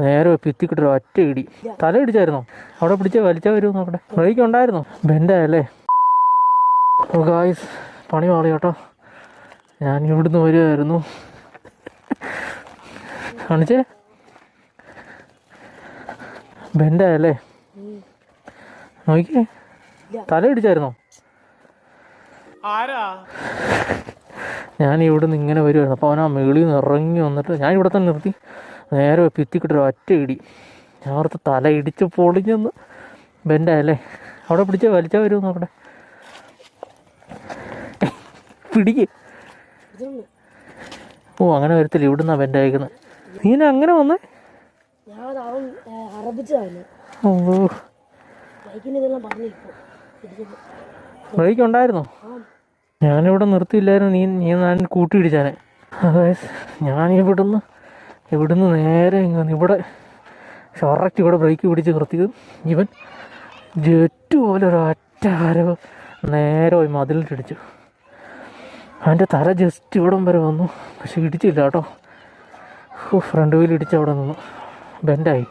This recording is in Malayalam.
നേരെ ഭിത്തിക്കിട്ടൊരു ഒറ്റ ഇടി. തല ഇടിച്ചായിരുന്നോ? അവിടെ പിടിച്ച വലിച്ചാൽ വരുമോ നോക്കട്ടെ. ബ്രേക്ക് ഉണ്ടായിരുന്നോ? ബെൻഡായല്ലേ? ഓ ഗായ്സ് പണി പാളി കേട്ടോ. ഞാൻ ഇവിടുന്ന് വരുമായിരുന്നു കാണിച്ചേ? ബെൻഡായല്ലേ? നോക്കിയേ. തല ഇടിച്ചായിരുന്നോ? ഞാൻ ഇവിടുന്ന് ഇങ്ങനെ വരുമായിരുന്നു അപ്പോൾ അവനാ ആ മേളിൽ നിന്ന് ഇറങ്ങി വന്നിട്ട് ഞാൻ ഇവിടെ തന്നെ നിർത്തി. നേരെ ഭിത്തിക്കിട്ടൊരു ഒറ്റ ഇടി. ഞാൻ ഓർത്ത് തല ഇടിച്ച് പൊളിഞ്ഞെന്ന്. ബെൻഡായല്ലേ? അവിടെ പിടിച്ച വലിച്ചാൽ വരുമെന്ന് നോക്കട്ടെ പിടിക്ക്. ഓ അങ്ങനെ വരത്തില്ല. ഇവിടുന്നാ ബെൻഡ് അയക്കുന്നത് നീ അങ്ങനെ വന്നേ? ഓ ബ്രേക്ക് ഉണ്ടായിരുന്നോ ഞാനിവിടെ നിർത്തിയില്ലായിരുന്നു. നീ നീ ഞാൻ കൂട്ടി ഇടിച്ചാനെ. അതായത് ഞാൻ ഇവിടുന്ന് നേരെ ഇങ്ങ് വന്ന് ഇവിടെ കറക്റ്റ് ഇവിടെ ബ്രേക്ക് പിടിച്ച് നിർത്തിയത് ഇവൻ ജെറ്റ് പോലെ ഒരു ഒറ്റ അരവ് നേരെ പോയി മതിലിട്ടിടിച്ചു അവന്റെ തല ജസ്റ്റ് ഇവിടം വരെ വന്നു. പക്ഷെ ഇടിച്ചില്ല കേട്ടോ. ഫ്രണ്ട് വീൽ ഇടിച്ച് അവിടെ നിന്നു. ബെൻഡായി